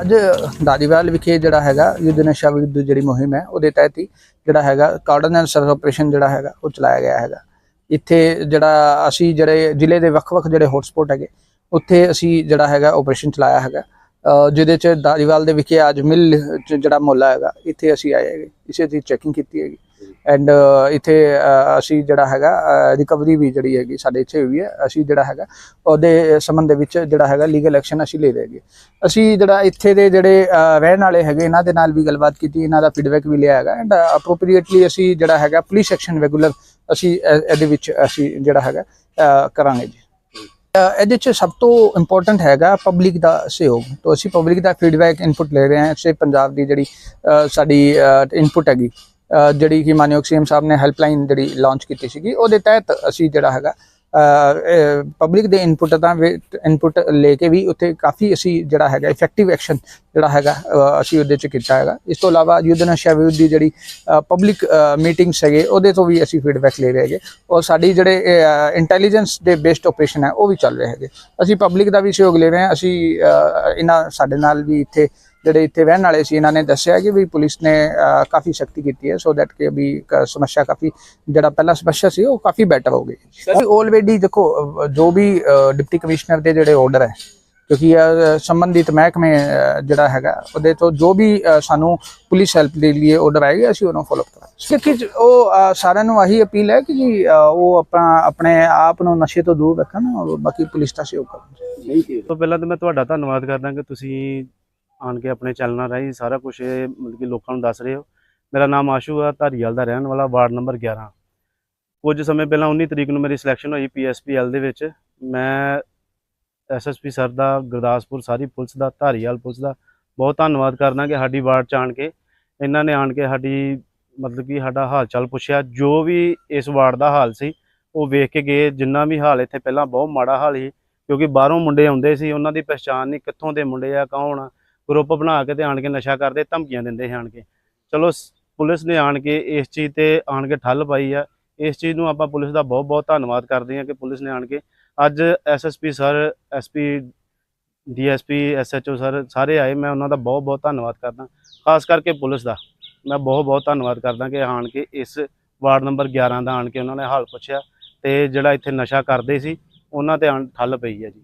ਅੱਜ ਦਾਦੀਵਾਲ ਵਿਖੇ ਜਿਹੜਾ ਹੈਗਾ, ਯੁੱਧ ਨਸ਼ਾ ਵਿਰੁੱਧ ਜਿਹੜੀ ਮੁਹਿੰਮ ਹੈ, ਉਹਦੇ ਤਹਿਤ ਹੀ ਜਿਹੜਾ ਹੈਗਾ, ਕਾਰਡਨ ਐਂਡ ਸਰਚ ਆਪਰੇਸ਼ਨ ਜਿਹੜਾ ਹੈਗਾ, ਉਹ ਚਲਾਇਆ ਗਿਆ ਹੈਗਾ। ਇੱਥੇ ਜਿਹੜਾ ਅਸੀਂ ਜਿਹੜੇ ਜ਼ਿਲ੍ਹੇ ਦੇ ਵੱਖ-ਵੱਖ ਜਿਹੜੇ ਹੌਟਸਪੌਟ ਹੈਗੇ, ਉੱਥੇ ਅਸੀਂ ਜਿਹੜਾ ਹੈਗਾ ਆਪਰੇਸ਼ਨ ਚਲਾਇਆ ਹੈਗਾ। ਜਿਹਦੇ ਚ ਦਾਦੀਵਾਲ ਦੇ ਵਿਖੇ ਅੱਜ ਮਿਲ ਜਿਹੜਾ ਮੁਹੱਲਾ ਹੈਗਾ, ਇੱਥੇ ਅਸੀਂ ਆਏ ਹੈਗੇ। ਇਸੇ ਦੀ ਚੈਕਿੰਗ ਕੀਤੀ ਹੈਗੀ। ਐਂਡ ਇੱਥੇ ਅਸੀਂ ਜਿਹੜਾ ਹੈਗਾ ਰਿਕਵਰੀ ਵੀ ਜਿਹੜੀ ਹੈਗੀ ਸਾਡੇ ਇੱਥੇ ਹੋਈ ਹੈ, ਅਸੀਂ ਜਿਹੜਾ ਹੈਗਾ, ਉਹਦੇ ਸੰਬੰਧ ਦੇ ਵਿੱਚ ਜਿਹੜਾ ਹੈਗਾ ਲੀਗਲ ਐਕਸ਼ਨ ਅਸੀਂ ਲੈ ਰਹੇ ਹੈਗੇ। ਅਸੀਂ ਜਿਹੜਾ ਇੱਥੇ ਦੇ ਜਿਹੜੇ ਰਹਿਣ ਵਾਲੇ ਹੈਗੇ, ਇਹਨਾਂ ਦੇ ਨਾਲ ਵੀ ਗੱਲਬਾਤ ਕੀਤੀ, ਇਹਨਾਂ ਦਾ ਫੀਡਬੈਕ ਵੀ ਲਿਆ ਹੈਗਾ। ਐਂਡ ਅਪਰੋਪਰੀਏਟਲੀ ਅਸੀਂ ਜਿਹੜਾ ਹੈਗਾ ਪੁਲਿਸ ਐਕਸ਼ਨ ਰੈਗੂਲਰ ਅਸੀਂ ਇਹਦੇ ਵਿੱਚ ਅਸੀਂ ਜਿਹੜਾ ਹੈਗਾ ਕਰਾਂਗੇ ਜੀ। ਇਹਦੇ ਚ ਸਭ ਤੋਂ ਇੰਪੋਰਟੈਂਟ ਹੈਗਾ ਪਬਲਿਕ ਦਾ ਸਹਿਯੋਗ। ਤੋਂ ਅਸੀਂ ਪਬਲਿਕ ਦਾ ਫੀਡਬੈਕ ਇਨਪੁਟ ਲੈ ਰਹੇ ਹਾਂ ਸੇ ਪੰਜਾਬ ਦੀ ਜਿਹੜੀ ਸਾਡੀ ਇਨਪੁਟ ਹੈਗੀ। ਜਿਹੜੀ ਕਿ ਮਾਨਯੋਗ ਸੀਐਮ ਸਾਹਿਬ ਨੇ ਹੈਲਪਲਾਈਨ ਜਿਹੜੀ ਲਾਂਚ ਕੀਤੀ ਸੀਗੀ, ਉਹਦੇ ਤਹਿਤ ਅਸੀਂ ਜਿਹੜਾ ਹੈਗਾ ਪਬਲਿਕ ਦੇ ਇਨਪੁਟ ਦਾ ਇਨਪੁਟ ਲੈ ਕੇ ਵੀ ਉੱਥੇ ਕਾਫੀ ਅਸੀਂ ਜਿਹੜਾ ਹੈਗਾ ਇਫੈਕਟਿਵ ਐਕਸ਼ਨ ਜਿਹੜਾ ਹੈਗਾ ਅਸੀਂ ਉਹਦੇ ਚ ਕੀਤਾ ਹੈਗਾ। ਇਸ ਤੋਂ ਇਲਾਵਾ ਯੁੱਧ ਨਸ਼ਾ ਵਿਰੁੱਧ ਦੀ ਜਿਹੜੀ ਪਬਲਿਕ ਮੀਟਿੰਗਸ ਹੈਗੇ, ਉਹਦੇ ਤੋਂ ਵੀ ਅਸੀਂ ਫੀਡਬੈਕ ਲੈ ਰਹੇ ਹੈਗੇ। ਔਰ ਸਾਡੀ ਜਿਹੜੇ ਇੰਟੈਲੀਜੈਂਸ ਦੇ ਬੇਸਡ ਆਪਰੇਸ਼ਨ ਹੈ, ਉਹ ਵੀ ਚੱਲ ਰਹੇ ਹੈਗੇ। ਅਸੀਂ ਪਬਲਿਕ ਦਾ ਵੀ ਸਹਿਯੋਗ ਲੈ ਰਹੇ ਹਾਂ, ਅਸੀਂ ਇਹਨਾਂ ਸਾਡੇ ਨਾਲ ਵੀ ਇੱਥੇ ਜਿਹੜੇ ਇੱਥੇ ਰਹਿਣ ਵਾਲੇ ਸੀ ਇਹਨਾਂ ਨੇ ਦੱਸਿਆ ਕਿ ਵੀ ਪੁਲਿਸ ਨੇ ਕਾਫੀ ਸਖਤੀ ਕੀਤੀ ਹੈ ਸੋ ਦੈਟ ਕਿ ਵੀ ਕ- ਸਮੱਸਿਆ ਕਾਫੀ ਜਿਹੜਾ ਪਹਿਲਾ ਸਮੱਸਿਆ ਸੀ ਉਹ ਕਾਫੀ ਬੈਟਰ ਹੋ ਗਈ। ਆਲਰੇਡੀ ਦੇਖੋ ਜੋ ਵੀ ਡਿਪਟੀ ਕਮਿਸ਼ਨਰ ਦੇ ਜਿਹੜੇ ਆਰਡਰ ਹੈ ਕਿਉਂਕਿ ਸੰਬੰਧਿਤ ਮਹਿਕਮੇ ਜਿਹੜਾ ਹੈਗਾ ਉਹਦੇ ਤੋਂ ਜੋ ਵੀ ਸਾਨੂੰ ਪੁਲਿਸ ਹੈਲਪ ਦੇ ਲਈ ਆਰਡਰ ਆਏਗਾ ਅਸੀਂ ਉਹਨੂੰ ਫੋਲੋ ਕਰਾਂਗੇ। ਕਿਉਂਕਿ ਉਹ ਸਾਰਿਆਂ ਨੂੰ ਆਹੀ ਅਪੀਲ ਹੈ ਕਿ ਜੀ ਉਹ ਆਪਣਾ ਆਪਣੇ ਆਪ ਨੂੰ ਨਸ਼ੇ ਤੋਂ ਦੂਰ ਰੱਖਣ ਔਰ ਬਾਕੀ ਪੁਲਿਸ ਦਾ ਸਹਿਯੋਗ ਕਰਨ। ਤੋਂ ਪਹਿਲਾਂ ਤਾਂ ਮੈਂ ਤੁਹਾਡਾ ਧੰਨਵਾਦ ਕਰਦਾ ਕਿ ਤੁਸੀਂ ਆਣ ਕੇ ਆਪਣੇ ਚੈਨਲਾਂ ਰਾਹੀਂ ਸਾਰਾ ਕੁਝ ਮਤਲਬ ਕਿ ਲੋਕਾਂ ਨੂੰ ਦੱਸ ਰਹੇ ਹੋ। ਮੇਰਾ ਨਾਮ ਆਸ਼ੂ ਆ, ਧਾਰੀਵਾਲ ਦਾ ਰਹਿਣ ਵਾਲਾ, ਵਾਰਡ ਨੰਬਰ 11 ਕੁਝ ਸਮੇਂ ਪਹਿਲਾਂ 19 ਤਰੀਕ ਨੂੰ ਮੇਰੀ ਸਿਲੈਕਸ਼ਨ ਹੋਈ ਪੀਐਸਪੀਐਲ ਦੇ ਵਿੱਚ। ਮੈਂ ਐਸਐਸਪੀ ਸਰ ਦਾ, ਗੁਰਦਾਸਪੁਰ ਸਾਰੀ ਪੁਲਿਸ ਦਾ, ਧਾਰੀਵਾਲ ਪੁਲਿਸ ਦਾ ਬਹੁਤ ਧੰਨਵਾਦ ਕਰਦਾ ਕਿ ਸਾਡੀ ਵਾਰਡ ਚ ਆਣ ਕੇ, ਇਹਨਾਂ ਨੇ ਆਣ ਕੇ ਸਾਡੀ ਮਤਲਬ ਕਿ ਸਾਡਾ ਹਾਲ ਚਾਲ ਪੁੱਛਿਆ। ਜੋ ਵੀ ਇਸ ਵਾਰਡ ਦਾ ਹਾਲ ਸੀ, ਉਹ ਵੇਖ ਕੇ ਗਏ। ਜਿੰਨਾ ਵੀ ਹਾਲ ਇੱਥੇ ਪਹਿਲਾਂ ਬਹੁਤ ਮਾੜਾ ਹਾਲ ਸੀ, ਕਿਉਂਕਿ ਬਾਹਰੋਂ ਮੁੰਡੇ ਆਉਂਦੇ ਸੀ, ਉਹਨਾਂ ਦੀ ਪਛਾਣ ਨਹੀਂ ਕਿੱਥੋਂ ਦੇ ਮੁੰਡੇ ਆ, ਕੌਣ ਆ। ਗਰੁੱਪ ਬਣਾ ਕੇ ਤੇ ਆਣ ਕੇ ਨਸ਼ਾ ਕਰਦੇ, ਧਮਕੀਆਂ ਦਿੰਦੇ ਸੀ ਆਣ ਕੇ। ਚਲੋ ਪੁਲਿਸ ਨੇ ਆਣ ਕੇ ਇਸ ਚੀਜ਼ ਤੇ ਆਣ ਕੇ ਠੱਲ ਪਾਈ ਆ। ਇਸ ਚੀਜ਼ ਨੂੰ ਆਪਾਂ ਪੁਲਿਸ ਦਾ ਬਹੁਤ ਬਹੁਤ ਧੰਨਵਾਦ ਕਰਦੇ ਹਾਂ ਕਿ ਪੁਲਿਸ ਨੇ ਆਣ ਕੇ ਅੱਜ SSP sir SP DSP SHO sir ਸਾਰੇ ਆਏ। ਮੈਂ ਉਹਨਾਂ ਦਾ ਬਹੁਤ ਬਹੁਤ ਧੰਨਵਾਦ ਕਰਦਾ। ਖਾਸ ਕਰਕੇ ਪੁਲਿਸ ਦਾ ਮੈਂ ਬਹੁਤ ਬਹੁਤ ਧੰਨਵਾਦ ਕਰਦਾ ਕਿ ਆਣ ਕੇ ਇਸ ਵਾਰਡ ਨੰਬਰ 11 ਦਾ ਆਣ ਕੇ ਉਹਨਾਂ ਨੇ ਹਾਲ ਪੁੱਛਿਆ ਤੇ ਜਿਹੜਾ ਇੱਥੇ ਨਸ਼ਾ ਕਰਦੇ ਸੀ, ਉਹਨਾਂ ਤੇ ਆਣ, ਠੱਲ ਪਈ ਹੈ ਜੀ।